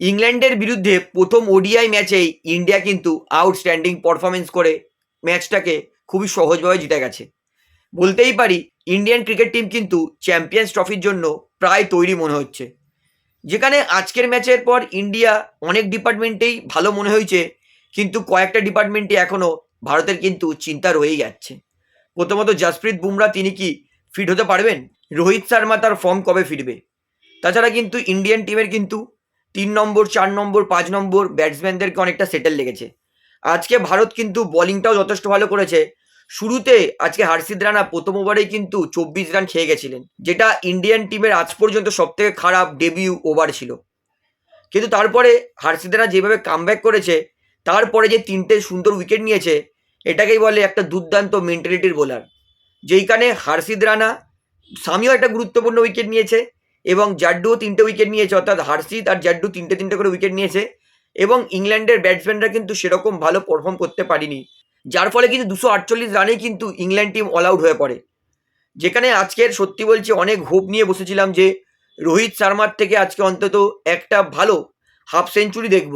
ইংল্যান্ডের বিরুদ্ধে প্রথম ওডিআই ম্যাচেই ইন্ডিয়া কিন্তু আউটস্ট্যান্ডিং পারফরমেন্স করে ম্যাচটাকে খুবই সহজভাবে জিতে গেছে। বলতেই পারি, ইন্ডিয়ান ক্রিকেট টিম কিন্তু চ্যাম্পিয়ন্স ট্রফির জন্য প্রায় তৈরি মনে হচ্ছে। যেখানে আজকের ম্যাচের পর ইন্ডিয়া অনেক ডিপার্টমেন্টেই ভালো মনে হয়েছে, কিন্তু কয়েকটা ডিপার্টমেন্টে এখনও ভারতের কিন্তু চিন্তা রয়েই যাচ্ছে। প্রথমত জাসপ্রীত বুমরা, তিনি কি ফিট হতে পারবেন? রোহিত শর্মা তার ফর্ম কবে ফিরবে? তাছাড়া কিন্তু ইন্ডিয়ান টিমের কিন্তু তিন নম্বর, চার নম্বর, পাঁচ নম্বর ব্যাটসম্যানদেরকে অনেকটা সেটেল লেগেছে। আজকে ভারত কিন্তু বোলিংটাও যথেষ্ট ভালো করেছে। শুরুতে আজকে হার্ষিদ রানা প্রথম ওভারেই কিন্তু চব্বিশ রান খেয়ে গেছিলেন, যেটা ইন্ডিয়ান টিমের আজ পর্যন্ত সবথেকে খারাপ ডেবিউ ওভার ছিল। কিন্তু তারপরে হার্ষিদ রানা যেভাবে কামব্যাক করেছে, তারপরে যে তিনটে সুন্দর উইকেট নিয়েছে, এটাকেই বলে একটা দুর্দান্ত মেন্টালিটির বোলার যেইখানে হার্ষিদ রানা স্বামীও একটা গুরুত্বপূর্ণ উইকেট নিয়েছে এবং জাড্ডুও তিনটে উইকেট নিয়েছে, অর্থাৎ হার্ষিদ আর জাড্ডু তিনটে তিনটে করে উইকেট নিয়েছে এবং ইংল্যান্ডের ব্যাটসম্যানরা কিন্তু সেরকম ভালো পারফর্ম করতে পারেনি। যার ফলে কিন্তু দুশো আটচল্লিশ রানেই কিন্তু ইংল্যান্ড টিম অল আউট হয়ে পড়ে। যেখানে আজকের সত্যি বলছি অনেক হোপ নিয়ে বসেছিলাম যে রোহিত শর্মার থেকে আজকে অন্তত একটা ভালো হাফ সেঞ্চুরি দেখব।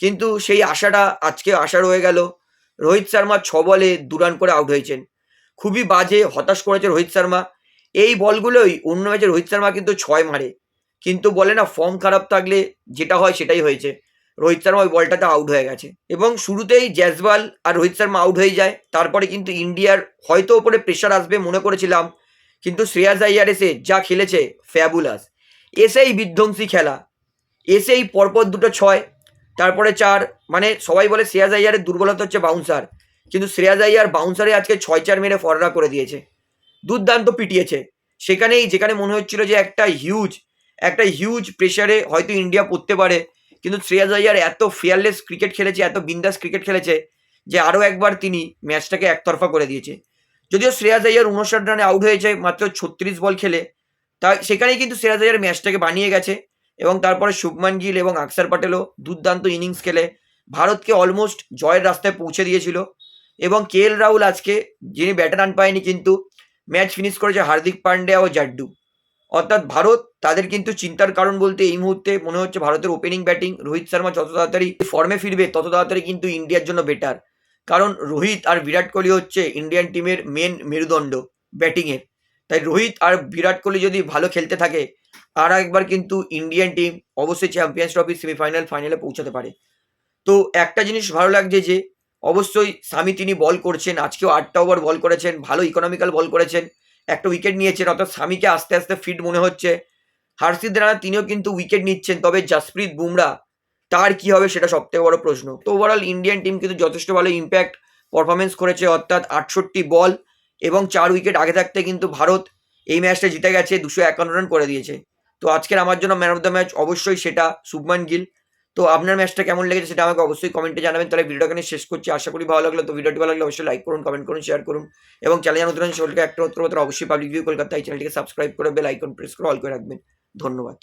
কিন্তু সেই আশাটা, আজকে আশা রয়ে গেল, রোহিত শর্মা ছ বলে দু রান করে আউট হয়েছেন। খুবই বাজে হতাশ করেছে রোহিত শর্মা। এই বলগুলোই অন্য ম্যাচে রোহিত শর্মা কিন্তু ছয় মারে। কিন্তু বলে না ফর্ম খারাপ থাকলে যেটা হয় সেটাই হয়েছে। রোহিত শর্মা ওই বলটাতে আউট হয়ে গেছে। এবং শুরুতেই জ্যাসওয়াল আর রোহিত শর্মা আউট হয়ে যায়। তারপরে কিন্তু ইন্ডিয়ার হয়তো ওপরে প্রেশার আসবে মনে করেছিলাম। কিন্তু শ্রেয়াস আইয়ার এসে যা খেলেছে ফ্যাবুলাস এসেই বিধ্বংসী খেলা। এসেই পরপর দুটো ছয়, তারপরে চার মানে সবাই বলে শ্রেয়াস আইয়ারের দুর্বলতা হচ্ছে বাউন্সার কিন্তু শ্রেয়াস আইয়ার বাউন্সারে আজকে ছয় চার মেরে ফররা করে দিয়েছে। দুর্দান্ত পিটিয়েছে। সেখানেই, যেখানে মনে হচ্ছিল যে একটা হিউজ একটা হিউজ প্রেশারে হয়তো ইন্ডিয়া পড়তে পারে, কিন্তু শ্রেয়াস আইয়ার এত ফিয়ারলেস ক্রিকেট খেলেছে, এত বিন্দাস ক্রিকেট খেলেছে, যে আরও একবার তিনি ম্যাচটাকে একতরফা করে দিয়েছে। যদিও শ্রেয়াস আইয়ার উনষাট রানে আউট হয়েছে, মাত্র ছত্রিশ বল খেলে, তা সেখানেই কিন্তু শ্রেয়াস আইয়ার ম্যাচটাকে বানিয়ে গেছে, এবং তারপরে শুভমান গিল এবং আকসার প্যাটেলও দুর্দান্ত ইনিংস খেলে। ভারতকে অলমোস্ট জয়ের রাস্তায় পৌঁছে দিয়েছিল, এবং কে এল রাহুল আজকে, যিনি ব্যাটার আন পায়নি কিন্তু ম্যাচ ফিনিশ করেছে হার্দিক পান্ডিয়া ও জাড্ডু। অর্থাৎ ভারত তাদের কিন্তু চিন্তার কারণ বলতে এই মুহূর্তে মনে হচ্ছে ভারতের ওপেনিং ব্যাটিং রোহিত শর্মা যত তাড়াতাড়ি ফর্মে ফিরবে, তত তাড়াতাড়ি কিন্তু ইন্ডিয়ার জন্য বেটার কারণ রোহিত আর বিরাট কোহলি হচ্ছে ইন্ডিয়ান টিমের মেন মেরুদণ্ড ব্যাটিংয়ের তাই রোহিত আর বিরাট কোহলি যদি ভালো খেলতে থাকে, আর একবার কিন্তু ইন্ডিয়ান টিম অবশ্যই চ্যাম্পিয়ন্স ট্রফি সেমিফাইনাল ফাইনালে পৌঁছাতে পারে। তো একটা জিনিস ভালো লাগছে যে অবশ্যই স্বামী তিনি বল করছেন, আজকেও আটটা ওভার বল করেছেন, ভালো ইকোনমিক্যাল বল করেছেন, একটা উইকেট নিয়েছেন, অর্থাৎ স্বামীকে আস্তে আস্তে ফিট মনে হচ্ছে। হার্ষিদ রানা তিনিও কিন্তু উইকেট নিচ্ছেন, তবে জাসপ্রীত বুমরা, তার কি হবে সেটা সবথেকে বড় প্রশ্ন। তো ওভারঅল ইন্ডিয়ান টিম কিন্তু যথেষ্ট ভালো ইম্প্যাক্ট পারফরমেন্স করেছে, অর্থাৎ আটষট্টি বল এবং চার উইকেট আগে থাকতে কিন্তু ভারত এই ম্যাচটা জিতে গেছে, দুশো একান্ন রান করে দিয়েছে। তো আজকের আমার জন্য ম্যান অফ দ্য ম্যাচ অবশ্যই সেটা শুভমান গিল। তো আপনার ম্যাচটা কেমন লেগেছে সেটা আমাকে অবশ্যই কমেন্টে জানাবেন। তাহলে ভিডিওটা এখানে শেষ করছি। আশা করি ভালো লাগল। তো ভিডিওটি ভালো লাগলে অবশ্যই লাইক করুন কমেন্ট করুন শেয়ার করুন এবং চ্যানেল নতুন একটা অবশ্যই পাবলিক ভিউ কলকাতা এই চ্যানেলটিকে সাবস্ক্রাইব করে বেল আইকন প্রেস করে অল করে রাখবেন। ধন্যবাদ।